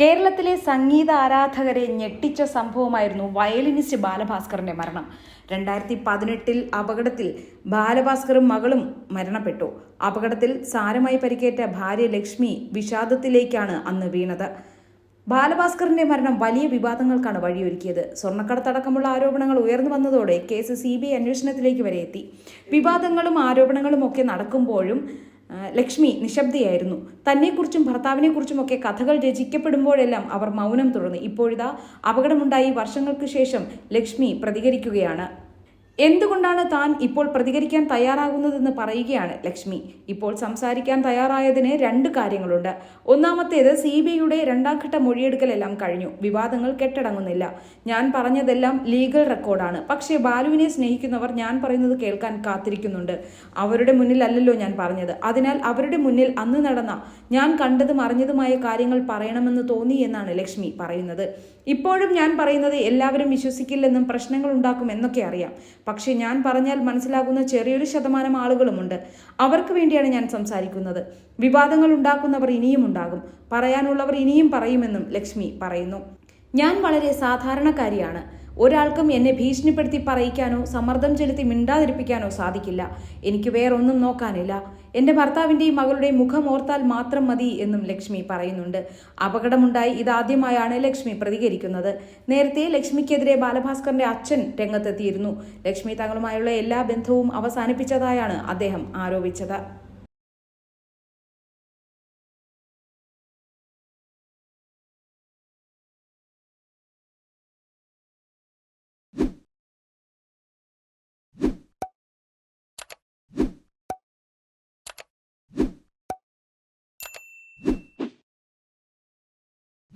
കേരളത്തിലെ സംഗീത ആരാധകരെ ഞെട്ടിച്ച സംഭവമായിരുന്നു വയലിനിസ്റ്റ് ബാലഭാസ്കറിന്റെ മരണം. രണ്ടായിരത്തി പതിനെട്ടിൽ അപകടത്തിൽ ബാലഭാസ്കറും മകളും മരണപ്പെട്ടു. അപകടത്തിൽ സാരമായി പരിക്കേറ്റ ഭാര്യ ലക്ഷ്മി വിഷാദത്തിലേക്കാണ് അന്ന് വീണത്. ബാലഭാസ്കറിന്റെ മരണം വലിയ വിവാദങ്ങൾക്കാണ് വഴിയൊരുക്കിയത്. സ്വർണക്കടത്തടക്കമുള്ള ആരോപണങ്ങൾ ഉയർന്നു വന്നതോടെ കേസ് സി ബി ഐ അന്വേഷണത്തിലേക്ക് വരെ എത്തി. വിവാദങ്ങളും ആരോപണങ്ങളും ഒക്കെ നടക്കുമ്പോഴും ലക്ഷ്മി നിശബ്ദയായിരുന്നു. തന്നെക്കുറിച്ചും ഭർത്താവിനെക്കുറിച്ചും ഒക്കെ കഥകൾ രചിക്കപ്പെടുമ്പോഴെല്ലാം അവർ മൗനം തുടർന്നു ഇപ്പോഴിതാ അപകടമുണ്ടായി. വർഷങ്ങൾക്ക് ശേഷം ലക്ഷ്മി പ്രതികരിക്കുകയാണ്. എന്തുകൊണ്ടാണ് താൻ ഇപ്പോൾ പ്രതികരിക്കാൻ തയ്യാറാകുന്നതെന്ന് പറയുകയാണ് ലക്ഷ്മി. ഇപ്പോൾ സംസാരിക്കാൻ തയ്യാറായതിന് രണ്ട് കാര്യങ്ങളുണ്ട്. ഒന്നാമത്തേത് സി ബി ഐയുടെ രണ്ടാംഘട്ട മൊഴിയെടുക്കലെല്ലാം കഴിഞ്ഞു. വിവാദങ്ങൾ കെട്ടടങ്ങുന്നില്ല. ഞാൻ പറഞ്ഞതെല്ലാം ലീഗൽ റെക്കോർഡാണ്. പക്ഷേ ബാലുവിനെ സ്നേഹിക്കുന്നവർ ഞാൻ പറയുന്നത് കേൾക്കാൻ കാത്തിരിക്കുന്നുണ്ട്. അവരുടെ മുന്നിലല്ലല്ലോ ഞാൻ പറഞ്ഞത്. അതിനാൽ അവരുടെ മുന്നിൽ അന്ന് നടന്ന ഞാൻ കണ്ടതും അറിഞ്ഞതുമായ കാര്യങ്ങൾ പറയണമെന്ന് തോന്നി എന്നാണ് ലക്ഷ്മി പറയുന്നത്. ഇപ്പോഴും ഞാൻ പറയുന്നത് എല്ലാവരും വിശ്വസിക്കില്ലെന്നും പ്രശ്നങ്ങൾ ഉണ്ടാക്കും എന്നൊക്കെ അറിയാം. പക്ഷേ ഞാൻ പറഞ്ഞാൽ മനസ്സിലാകുന്ന ചെറിയൊരു ശതമാനം ആളുകളുമുണ്ട്. അവർക്ക് വേണ്ടിയാണ് ഞാൻ സംസാരിക്കുന്നത്. വിവാദങ്ങൾ ഉണ്ടാക്കുന്നവർ ഇനിയും ഉണ്ടാകും. പറയാനുള്ളവർ ഇനിയും പറയുമെന്നും ലക്ഷ്മി പറയുന്നു. ഞാൻ വളരെ സാധാരണക്കാരിയാണ്. ഒരാൾക്കും എന്നെ ഭീഷണിപ്പെടുത്തി പറയിക്കാനോ സമ്മർദ്ദം ചെലുത്തി മിണ്ടാതിരിപ്പിക്കാനോ സാധിക്കില്ല. എനിക്ക് വേറൊന്നും നോക്കാനില്ല. എന്റെ ഭർത്താവിന്റെയും മകളുടെയും മുഖം ഓർത്താൽ മാത്രം മതി എന്നും ലക്ഷ്മി പറയുന്നുണ്ട്. അപകടമുണ്ടായി ഇതാദ്യമായാണ് ലക്ഷ്മി പ്രതികരിക്കുന്നത്. നേരത്തെ ലക്ഷ്മിക്കെതിരെ ബാലഭാസ്കറിന്റെ അച്ഛൻ രംഗത്തെത്തിയിരുന്നു. ലക്ഷ്മി തങ്ങളുമായുള്ള എല്ലാ ബന്ധവും അവസാനിപ്പിച്ചതായാണ് അദ്ദേഹം ആരോപിച്ചത്.